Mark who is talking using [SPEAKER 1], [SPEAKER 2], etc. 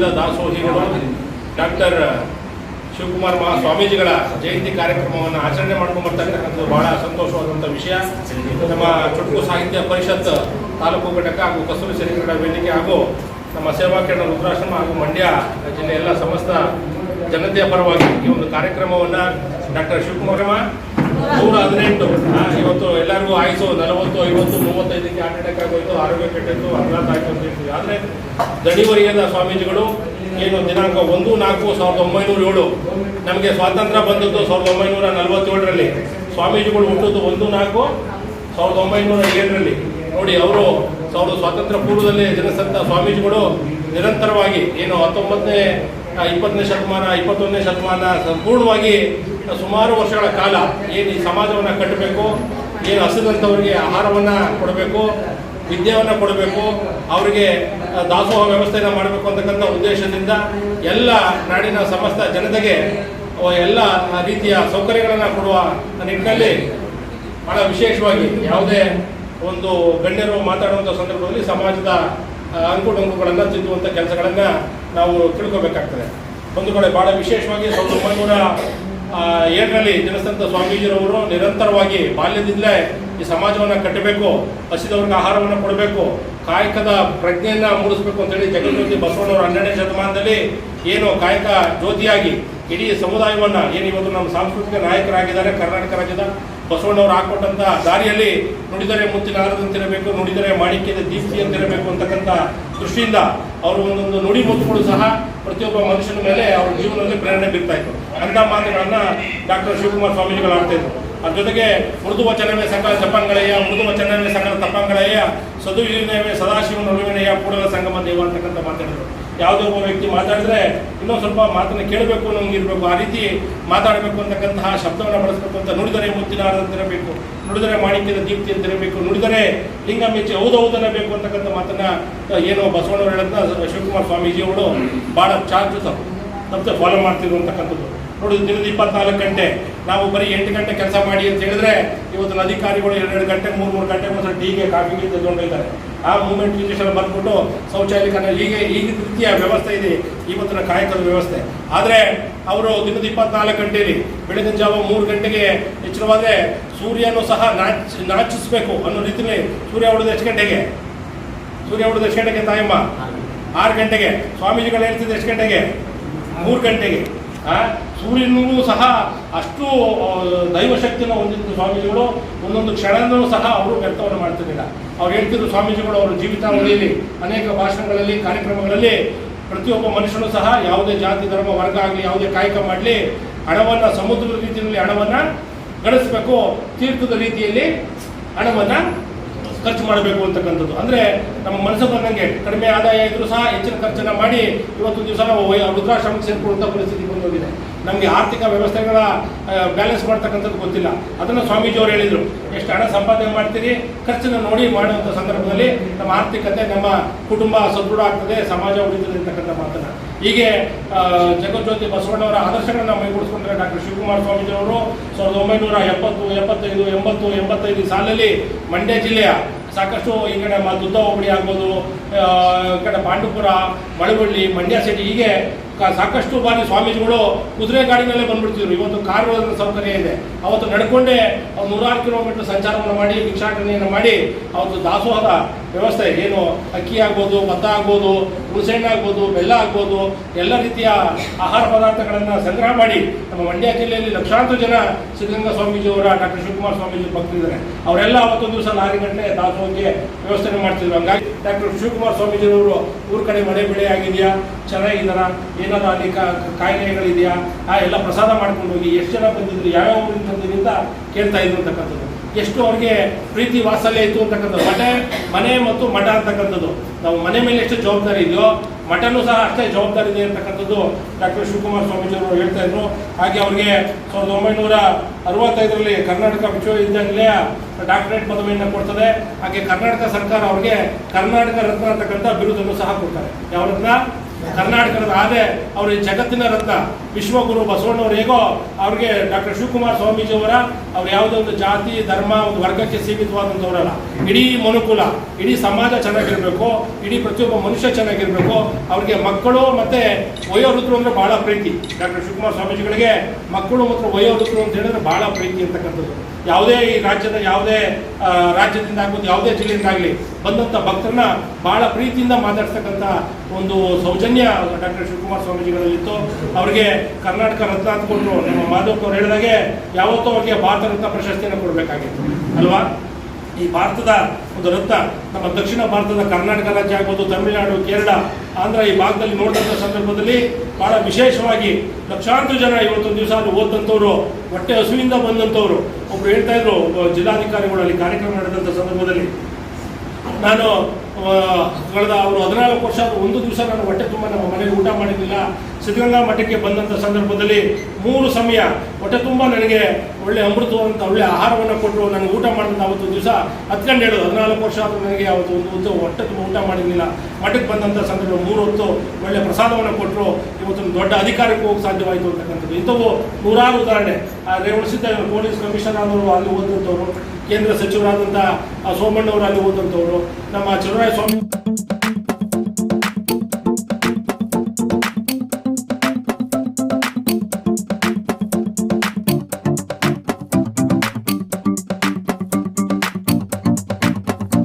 [SPEAKER 1] Srila ದಾಸೋಹಿಗಳು doctor Shivakumar ಮಹಾ ಸ್ವಾಮೀಜಿಗಳ ಜಯಂತಿ ಕಾರ್ಯಕ್ರಮವನ್ನು ಆಚರಣೆ ಮಾಡ್ಕೊಂಡು ಬರ್ತಾರೆ ಬಹಳ ಸಂತೋಷವಾದಂಥ ವಿಷಯ. ನಮ್ಮ ಚುಟುಕು ಸಾಹಿತ್ಯ ಪರಿಷತ್ ತಾಲೂಕು ಘಟಕ ಹಾಗೂ ಕಸೂರಿ ಶ್ರೀಕರಣ ವೇದಿಕೆ ಹಾಗೂ ನಮ್ಮ ಸೇವಾ ಕೇಂದ್ರ ರುದ್ರಾಶ್ರಮ ಹಾಗೂ ಮಂಡ್ಯ ಜಿಲ್ಲೆಯ ಎಲ್ಲ ಸಮಸ್ತ ಜನತೆಯ ಪರವಾಗಿ ಈ ಒಂದು ಕಾರ್ಯಕ್ರಮವನ್ನು ಡಾಕ್ಟರ್ ಶಿವಕುಮಾರಮ್ಮ ನೂರ ಹದಿನೆಂಟು ಇವತ್ತು ಎಲ್ಲರಿಗೂ ಆಯಿಸು. ನಲವತ್ತು, ಐವತ್ತು, ಮೂವತ್ತೈದಕ್ಕೆ ಹಾರ್ಟ್ ಅಟ್ಯಾಕ್ ಆಗೋಯ್ತು. ಆರೋಗ್ಯ ಕೆಟ್ಟಿತ್ತು ಅಪಘಾತ ಆಯ್ತು ಅಂತ ಹೇಳ್ತೀವಿ. ಆದರೆ ದಣಿವರಿಯದ ಸ್ವಾಮೀಜಿಗಳು ಏನು ದಿನಾಂಕ ಒಂದು ನಾಲ್ಕು ಸಾವಿರದ ಒಂಬೈನೂರ ಏಳು. ನಮಗೆ ಸ್ವಾತಂತ್ರ್ಯ ಬಂದದ್ದು ಸಾವಿರದ ಒಂಬೈನೂರ ನಲವತ್ತೇಳರಲ್ಲಿ. ಸ್ವಾಮೀಜಿಗಳು ಹುಟ್ಟಿದ್ದು ಒಂದು ನಾಲ್ಕು ಸಾವಿರದ ಒಂಬೈನೂರ ಏಳರಲ್ಲಿ. ನೋಡಿ, ಅವರು ಸಾವಿರದ ಸ್ವಾತಂತ್ರ್ಯ ಪೂರ್ವದಲ್ಲಿ ಜನಸತ್ತ ಸ್ವಾಮೀಜಿಗಳು ನಿರಂತರವಾಗಿ ಏನು ಹತ್ತೊಂಬತ್ತನೇ ಇಪ್ಪತ್ತನೇ ಶತಮಾನ, ಇಪ್ಪತ್ತೊಂದನೇ ಶತಮಾನ ಸಂಪೂರ್ಣವಾಗಿ ಸುಮಾರು ವರ್ಷಗಳ ಕಾಲ ಏನು ಈ ಸಮಾಜವನ್ನು ಕಟ್ಟಬೇಕು, ಏನು ಹಸಿದಂಥವ್ರಿಗೆ ಆಹಾರವನ್ನು ಕೊಡಬೇಕು, ವಿದ್ಯೆಯನ್ನು ಕೊಡಬೇಕು, ಅವರಿಗೆ ದಾಸೋಹ ವ್ಯವಸ್ಥೆಯನ್ನು ಮಾಡಬೇಕು ಅಂತಕ್ಕಂಥ ಉದ್ದೇಶದಿಂದ ಎಲ್ಲ ನಾಡಿನ ಸಮಸ್ತ ಜನತೆಗೆ ಎಲ್ಲ ರೀತಿಯ ಸೌಕರ್ಯಗಳನ್ನು ಕೊಡುವ ನಿಟ್ಟಿನಲ್ಲಿ ಬಹಳ ವಿಶೇಷವಾಗಿ ಯಾವುದೇ ಒಂದು ಗಣ್ಯರು ಮಾತಾಡುವಂಥ ಸಂದರ್ಭದಲ್ಲಿ ಸಮಾಜದ ಅಂಕು ಅಂಕುಡೊಂಕುಗಳನ್ನು ತಿದ್ದುವಂಥ ಕೆಲಸಗಳನ್ನು ನಾವು ತಿಳ್ಕೊಬೇಕಾಗ್ತದೆ. ಒಂದು ಕಡೆ ಬಹಳ ವಿಶೇಷವಾಗಿ ಸಾವಿರದ ಒಂಬೈನೂರ ಏಳರಲ್ಲಿ ಜನಿಸಿದಂಥ ಸ್ವಾಮೀಜಿರವರು ನಿರಂತರವಾಗಿ ಬಾಲ್ಯದಿಂದಲೇ ಈ ಸಮಾಜವನ್ನು ಕಟ್ಟಬೇಕು, ಹಸಿದವ್ರಿಗೆ ಆಹಾರವನ್ನು ಕೊಡಬೇಕು, ಕಾಯಕದ ಪ್ರಜ್ಞೆಯನ್ನು ಮೂಡಿಸಬೇಕು ಅಂತೇಳಿ ಜಗಜ್ಯೋತಿ ಬಸವಣ್ಣವರು ಹನ್ನೆರಡನೇ ಶತಮಾನದಲ್ಲಿ ಏನು ಕಾಯಕ ಜ್ಯೋತಿಯಾಗಿ ಇಡೀ ಸಮುದಾಯವನ್ನು ಏನು ಇವತ್ತು ನಮ್ಮ ಸಾಂಸ್ಕೃತಿಕ ನಾಯಕರಾಗಿದ್ದಾರೆ, ಕರ್ನಾಟಕ ರಾಜ್ಯದ ಬಸವಣ್ಣವರು ಹಾಕೊಟ್ಟಂತ ದಾರಿಯಲ್ಲಿ ನುಡಿದರೆ ಮುತ್ತಿನ ಆರದಂತಿರಬೇಕು ನುಡಿದರೆ ಮಾಣಿಕ್ಯದ ದೀಪ್ತಿ ಅಂತಿರಬೇಕು ಅಂತಕ್ಕಂಥ ದೃಷ್ಟಿಯಿಂದ ಅವರು ಒಂದೊಂದು ನುಡಿ ಮುತ್ತುಗಳು ಸಹ ಪ್ರತಿಯೊಬ್ಬ ಮನುಷ್ಯನ ಮೇಲೆ ಅವ್ರ ಜೀವನದಲ್ಲಿ ಪ್ರೇರಣೆ ಬೀರ್ತಾ ಇತ್ತು. ಅಂತ ಮಾತುಗಳನ್ನ ಡಾಕ್ಟರ್ ಶಿವಕುಮಾರ್ ಸ್ವಾಮೀಜಿಗಳು ಆಡ್ತಾ ಇದ್ರು. ಜೊತೆಗೆ ಮೃದು ವಚನವೇ ಸಕಲ ಜಪಂಗಳಯ್ಯ ಮೃದು ವಚನವೇ ಸಕಲ ಸದು ಸದುವಿನಯವೇ ಸದಾಶಿವನ ನಡುವಿನೆಯ ಕೂಡಲ ಸಂಗಮ ದೇವ ಅಂತಕ್ಕಂಥ ಮಾತಾಡಿದರು ಯಾವುದೋ ಒಬ್ಬ ವ್ಯಕ್ತಿ ಮಾತಾಡಿದ್ರೆ ಇನ್ನೊಂದು ಸ್ವಲ್ಪ ಮಾತನ್ನು ಕೇಳಬೇಕು ಅನ್ನೋಂಗೆ ಇರಬೇಕು. ಆ ರೀತಿ ಮಾತಾಡಬೇಕು ಅಂತಕ್ಕಂತಹ ಶಬ್ದವನ್ನು ಬಳಸಬೇಕು ಅಂತ ನುಡಿದರೆ ಮುತ್ತಿನ ಆರಂತಿರಬೇಕು ನುಡಿದರೆ ಮಾಣಿಕ್ಯದ ದೀಪ್ತಿ ಅಂತಿರಬೇಕು ನುಡಿದರೆ ಲಿಂಗ ಮೆಚ್ಚಿ ಹೌದೌದನ್ನಬೇಕು ಅಂತಕ್ಕಂಥ ಮಾತನ್ನ ಏನೋ ಬಸವಣ್ಣವರು ಹೇಳಂತ ಸ್ವಾಮೀಜಿ ಸ್ವಾಮೀಜಿಯವರು ಭಾಳ ಚಾರ್ಜ್ ತಪ್ಪು ಫಾಲೋ ಫಾಲೋ ಮಾಡ್ತಿರುವಂತಕ್ಕಂಥದ್ದು ನೋಡಿ ದಿನದ ಇಪ್ಪತ್ನಾಲ್ಕು ಗಂಟೆ. ನಾವು ಬರೀ ಎಂಟು ಗಂಟೆ ಕೆಲಸ ಮಾಡಿ ಅಂತ ಹೇಳಿದ್ರೆ ಇವತ್ತಿನ ಅಧಿಕಾರಿಗಳು ಎರಡೆರಡು ಗಂಟೆ ಮೂರು ಮೂರು ಗಂಟೆ ಒಂದ್ಸಲ ಟೀಗೆ ಕಾಫಿಗೆ ತೆಗೆದುಕೊಂಡಿದ್ದಾರೆ ಆ ಮೂಮೆಂಟ್ ರಿಜಿಸ್ಟರ್ ಬಂದ್ಬಿಟ್ಟು ಶೌಚಾಲಯ ಹೀಗೆ ಈ ರೀತಿಯ ವ್ಯವಸ್ಥೆ ಇದೆ ಇವತ್ತಿನ ಕಾಯಕದ ವ್ಯವಸ್ಥೆ. ಆದರೆ ಅವರು ದಿನದ ಇಪ್ಪತ್ನಾಲ್ಕು ಗಂಟೆಯಲ್ಲಿ ಬೆಳಗಿನ ಜಾವ ಮೂರು ಗಂಟೆಗೆ ಎಚ್ಚರವಾದರೆ ಸೂರ್ಯನು ಸಹ ನಾಚ್ ನಾಚಿಸಬೇಕು ಅನ್ನೋ ರೀತಿಯಲ್ಲಿ ಸೂರ್ಯ ಹೊಡೆದು ಎಷ್ಟು ಗಂಟೆಗೆ? ಸೂರ್ಯ ಹೊಡೆದು ಎಷ್ಟು ಗಂಟೆಗೆ ತಾಯಮ್ಮ? ಆರು ಗಂಟೆಗೆ. ಸ್ವಾಮೀಜಿಗಳು ಹೇಳ್ತಿದ್ದು ಎಷ್ಟು ಗಂಟೆಗೆ? ಮೂರು ಗಂಟೆಗೆ. ಸೂರ್ಯನೂ ಸಹ ಅಷ್ಟು ದೈವಶಕ್ತಿನ ಹೊಂದಿದ್ದ ಸ್ವಾಮೀಜಿಗಳು, ಒಂದೊಂದು ಕ್ಷಣನೂ ಸಹ ಅವರು ವ್ಯಕ್ತವನ್ನು ಮಾಡ್ತಿರಲಿಲ್ಲ. ಅವ್ರು ಹೇಳ್ತಿದ್ರು ಸ್ವಾಮೀಜಿಗಳು, ಅವರ ಜೀವಿತಾವಧಿಯಲ್ಲಿ ಅನೇಕ ಭಾಷಣಗಳಲ್ಲಿ, ಕಾರ್ಯಕ್ರಮಗಳಲ್ಲಿ ಪ್ರತಿಯೊಬ್ಬ ಮನುಷ್ಯನು ಸಹ ಯಾವುದೇ ಜಾತಿ, ಧರ್ಮ, ವರ್ಗ ಆಗಲಿ, ಯಾವುದೇ ಕಾಯಕ ಮಾಡಲಿ, ಹಣವನ್ನು ಸಮುದ್ರದ ರೀತಿಯಲ್ಲಿ ಹಣವನ್ನು ಗಳಿಸಬೇಕು, ತೀರ್ಥದ ರೀತಿಯಲ್ಲಿ ಹಣವನ್ನು ಖರ್ಚು ಮಾಡಬೇಕು ಅಂತಕ್ಕಂಥದ್ದು. ಅಂದರೆ ನಮ್ಮ ಮನಸ್ಸು ಬಂದಂಗೆ ಕಡಿಮೆ ಆದಾಯ ಇದ್ರೂ ಸಹ ಹೆಚ್ಚಿನ ಖರ್ಚನ್ನು ಮಾಡಿ ಇವತ್ತು ದಿವಸ ನಾವು ವೃದ್ಧಾಶ್ರಮಕ್ಕೆ ಸೇರಿಕೊಳ್ಳುವಂಥ ಪರಿಸ್ಥಿತಿ ಬಂದೋಗಿದೆ. ನಮಗೆ ಆರ್ಥಿಕ ವ್ಯವಸ್ಥೆಗಳ ಬ್ಯಾಲೆನ್ಸ್ ಮಾಡ್ತಕ್ಕಂಥದ್ದು ಗೊತ್ತಿಲ್ಲ. ಅದನ್ನು ಸ್ವಾಮೀಜಿಯವರು ಹೇಳಿದರು. ಎಷ್ಟು ಹಣ ಸಂಪಾದನೆ ಮಾಡ್ತೀರಿ? ಖರ್ಚನ್ನು ನೋಡಿ ಮಾಡುವಂಥ ಸಂದರ್ಭದಲ್ಲಿ ನಮ್ಮ ಆರ್ಥಿಕತೆ, ನಮ್ಮ ಕುಟುಂಬ ಸದೃಢ ಆಗ್ತದೆ, ಸಮಾಜ ಉಳಿತದೆ ಅಂತಕ್ಕಂಥ ಮಾತನ್ನು. ಹೀಗೆ ಜಗಜ್ಯೋತಿ ಬಸವಣ್ಣವರ ಆದರ್ಶಗಳನ್ನು ಮೈಗೂಡಿಸ್ಕೊಂಡ್ರೆ ಡಾಕ್ಟರ್ ಶಿವಕುಮಾರ ಸ್ವಾಮೀಜಿಯವರು ಸಾವಿರದ ಒಂಬೈನೂರ ಎಪ್ಪತ್ತು, ಎಪ್ಪತ್ತೈದು, ಎಂಬತ್ತು, ಎಂಬತ್ತೈದು ಸಾಲಲ್ಲಿ ಮಂಡ್ಯ ಜಿಲ್ಲೆಯ ಸಾಕಷ್ಟು ಈ ಕಡೆ ಮ ದುದ್ದ ಹೋಬಳಿ ಆಗ್ಬೋದು ಈ ಕಡೆ ಪಾಂಡುಪುರ, ಮಳವಳ್ಳಿ, ಮಂಡ್ಯ ಸಿಟಿ ಹೀಗೆ ಸಾಕಷ್ಟು ಬಾರಿ ಸ್ವಾಮೀಜಿಗಳು ಕುದುರೆ ಗಾಡಿನಲ್ಲೇ ಬಂದ್ಬಿಡ್ತಿದ್ರು. ಇವತ್ತು ಕಾರು ಸೌಕರ್ಯ ಇದೆ. ಅವತ್ತು ನಡ್ಕೊಂಡೇ ಅವ್ರು ನೂರಾರು ಕಿಲೋಮೀಟರ್ ಸಂಚಾರವನ್ನು ಮಾಡಿ, ಭಿಕ್ಷಾಟನೆಯನ್ನು ಮಾಡಿ ಅವತ್ತು ದಾಸೋಹದ ವ್ಯವಸ್ಥೆ ಏನು? ಅಕ್ಕಿ ಆಗ್ಬೋದು, ಭತ್ತ ಆಗ್ಬೋದು, ಹುಣಸೆಹಣ್ಣು ಆಗ್ಬೋದು, ಬೆಲ್ಲ ಆಗ್ಬೋದು, ಎಲ್ಲ ರೀತಿಯ ಆಹಾರ ಪದಾರ್ಥಗಳನ್ನು ಸಂಗ್ರಹ ಮಾಡಿ ನಮ್ಮ ಮಂಡ್ಯ ಜಿಲ್ಲೆಯಲ್ಲಿ ಲಕ್ಷಾಂತರ ಜನ ಸಿದ್ಧಗಂಗಾ ಸ್ವಾಮೀಜಿಯವರ, ಡಾಕ್ಟರ್ ಶಿವಕುಮಾರ್ ಸ್ವಾಮೀಜಿ ಭಕ್ತಿದ್ದಾರೆ ಅವರೆಲ್ಲ ಅವತ್ತೊಂದು ದಿವಸ ಲಾರಿ ಗಂಟೆ ದಾಸೋಹಕ್ಕೆ ವ್ಯವಸ್ಥೆ ಮಾಡ್ತಿದ್ರು. ಹಂಗಾಗಿ ಡಾಕ್ಟರ್ ಶಿವಕುಮಾರ್ ಸ್ವಾಮೀಜಿಯವರು ಊರ ಕಡೆ ಮಳೆ ಬೆಳೆ ಆಗಿದೆಯಾ ಚೆನ್ನಾಗಿದ್ದಾರಾ ಏನಾದ್ರು ಅಲ್ಲಿ ಕಾಯಿಲೆಗಳಿದೆಯಾ, ಆ ಎಲ್ಲ ಪ್ರಸಾದ ಮಾಡ್ಕೊಂಡು ಹೋಗಿ ಎಷ್ಟು ಜನ ಬಂದಿದ್ರು, ಯಾವ್ಯಾವ ಊರಿಂದ ಕೇಳ್ತಾ ಇದ್ರು ಅಂತಕ್ಕಂಥದ್ದು. ಎಷ್ಟು ಅವ್ರಿಗೆ ಪ್ರೀತಿ ವಾತ್ಸಲ್ಯ ಇತ್ತು ಅಂತಕ್ಕಂಥದ್ದು. ಮಠ, ಮನೆ ಮತ್ತು ಮಠ ಅಂತಕ್ಕಂಥದ್ದು. ನಾವು ಮನೆ ಮೇಲೆ ಎಷ್ಟು ಜವಾಬ್ದಾರಿ ಇದೆಯೋ, ಮಠನೂ ಸಹ ಅಷ್ಟೇ ಜವಾಬ್ದಾರಿ ಇದೆ ಅಂತಕ್ಕಂಥದ್ದು ಡಾಕ್ಟರ್ ಶಿವಕುಮಾರ ಸ್ವಾಮೀಜಿಯವರು ಹೇಳ್ತಾ ಇದ್ರು. ಹಾಗೆ ಅವ್ರಿಗೆ ಸಾವಿರದ ಒಂಬೈನೂರ ಅರವತ್ತೈದರಲ್ಲಿ ಕರ್ನಾಟಕ ವಿಶ್ವವಿದ್ಯಾನಿಲಯ ಡಾಕ್ಟರೇಟ್ ಪದವಿಯನ್ನು ಕೊಡ್ತದೆ. ಹಾಗೆ ಕರ್ನಾಟಕ ಸರ್ಕಾರ ಅವ್ರಿಗೆ ಕರ್ನಾಟಕ ರತ್ನ ಅಂತಕ್ಕಂಥ ಬಿರುದನ್ನು ಸಹ ಕೊಡ್ತಾರೆ. ಯಾವ ರತ್ನ? ಕರ್ನಾಟಕದ ಆದರೆ ಅವ್ರಿಗೆ ಜಗತ್ತಿನ ರತ್ನ. ವಿಶ್ವಗುರು ಬಸವಣ್ಣವ್ರು ಹೇಗೋ ಅವ್ರಿಗೆ ಡಾಕ್ಟರ್ ಶಿವಕುಮಾರ್ ಸ್ವಾಮೀಜಿಯವರ ಅವ್ರು ಯಾವುದೋ ಒಂದು ಜಾತಿ, ಧರ್ಮ, ಒಂದು ವರ್ಗಕ್ಕೆ ಸೀಮಿತವಾದಂಥವರಲ್ಲ. ಇಡೀ ಮನುಕುಲ, ಇಡೀ ಸಮಾಜ ಚೆನ್ನಾಗಿರಬೇಕು, ಇಡೀ ಪ್ರತಿಯೊಬ್ಬ ಮನುಷ್ಯ ಚೆನ್ನಾಗಿರಬೇಕು. ಅವ್ರಿಗೆ ಮಕ್ಕಳು ಮತ್ತು ವಯೋವೃದ್ಧರು ಅಂದರೆ ಭಾಳ ಪ್ರೀತಿ. ಡಾಕ್ಟರ್ ಶಿವಕುಮಾರ್ ಸ್ವಾಮೀಜಿಗಳಿಗೆ ಮಕ್ಕಳು ಮತ್ತು ವಯೋವೃದ್ಧರು ಅಂತ ಹೇಳಿದ್ರೆ ಭಾಳ ಪ್ರೀತಿ ಅಂತಕ್ಕಂಥದ್ದು. ಯಾವುದೇ ಈ ರಾಜ್ಯದ ಯಾವುದೇ ರಾಜ್ಯದಿಂದ ಆಗ್ಬೋದು, ಯಾವುದೇ ಜಿಲ್ಲೆಯಿಂದ ಆಗಲಿ ಬಂದಂಥ ಭಕ್ತರನ್ನ ಭಾಳ ಪ್ರೀತಿಯಿಂದ ಮಾತಾಡ್ತಕ್ಕಂಥ ಒಂದು ಸೌಜನ್ಯ ಡಾಕ್ಟರ್ ಶಿವಕುಮಾರ್ ಸ್ವಾಮೀಜಿಗಳಲ್ಲಿತ್ತು. ಅವರಿಗೆ ಕರ್ನಾಟಕ ರತ್ನ ಅಂತ ಕೊಟ್ಟರು ನಮ್ಮ ಮಾಧವ್ ಅವ್ರು ಹೇಳಿದಾಗೆ ಯಾವತ್ತೋ ಅವರಿಗೆ ಭಾರತ ರತ್ನ ಪ್ರಶಸ್ತಿಯನ್ನು ಕೊಡಬೇಕಾಗಿತ್ತು. ಅಲ್ವಾ? ಈ ಭಾರತದ ಒಂದು ರತ್ನ, ನಮ್ಮ ದಕ್ಷಿಣ ಭಾರತದ ಕರ್ನಾಟಕ ರಾಜ್ಯ ಆಗ್ಬೋದು, ತಮಿಳುನಾಡು, ಕೇರಳ, ಆಂಧ್ರ ಈ ಭಾಗದಲ್ಲಿ ನೋಡಿದಂಥ ಸಂದರ್ಭದಲ್ಲಿ ಬಹಳ ವಿಶೇಷವಾಗಿ ಲಕ್ಷಾಂತರ ಜನ ಇವತ್ತೊಂದು ದಿವಸ ಅಲ್ಲಿ ಓದಂಥವ್ರು ಹೊಟ್ಟೆ ಹಸುವಿಂದ ಬಂದಂಥವ್ರು. ಒಬ್ರು ಹೇಳ್ತಾ ಇದ್ರು ಜಿಲ್ಲಾಧಿಕಾರಿಗಳು ಅಲ್ಲಿ ಕಾರ್ಯಕ್ರಮ ನಡೆದಂಥ ಸಂದರ್ಭದಲ್ಲಿ, ನಾನು ಕಳೆದ ಅವರು ಹದಿನಾಲ್ಕು ವರ್ಷ ಒಂದು ದಿವಸ ನಾನು ಹೊಟ್ಟೆ ತುಂಬ ನಮ್ಮ ಮನೆಯಲ್ಲಿ ಊಟ ಮಾಡಿದ್ದಿಲ್ಲ. ಸಿದ್ಧಗಂಗಾ ಮಠಕ್ಕೆ ಬಂದಂಥ ಸಂದರ್ಭದಲ್ಲಿ ಮೂರು ಸಮಯ ಹೊಟ್ಟೆ ತುಂಬ ನನಗೆ ಒಳ್ಳೆ ಅಮೃತ ಅಂತ ಒಳ್ಳೆ ಆಹಾರವನ್ನು ಕೊಟ್ಟರು ನನಗೆ ಊಟ ಮಾಡಿದಂಥ ಅವತ್ತು ದಿವಸ ಹತ್ಕೊಂಡು ಹೇಳೋದು ಹದಿನಾಲ್ಕು ವರ್ಷ ಆದರೂ ನನಗೆ ಅವತ್ತು ಒಂದು ಹೊತ್ತು ಹೊಟ್ಟೆ ತುಂಬ ಊಟ ಮಾಡಿರಲಿಲ್ಲ. ಮಠಕ್ಕೆ ಬಂದಂಥ ಸಂದರ್ಭ ಮೂರು ಹೊತ್ತು ಒಳ್ಳೆ ಪ್ರಸಾದವನ್ನು ಕೊಟ್ಟರು ಇವತ್ತು ದೊಡ್ಡ ಅಧಿಕಾರಕ್ಕೆ ಹೋಗಿ ಸಾಧ್ಯವಾಯಿತು ಅಂತಕ್ಕಂಥದ್ದು. ಇಂಥವು ನೂರಾರು ಉದಾಹರಣೆ. ಆ ರೇವಣಸಿದ್ದ ಪೊಲೀಸ್ ಕಮಿಷನರ್ ಅವರು ಅಲ್ಲಿ ಓದಂಥವ್ರು ಕೇಂದ್ರ ಸಚಿವರಾದಂತಹ ಸೋಮಣ್ಣವರಾಗಿ ಓದಂಥವ್ರು ನಮ್ಮ ಚಲುವರಾಯ ಸ್ವಾಮಿ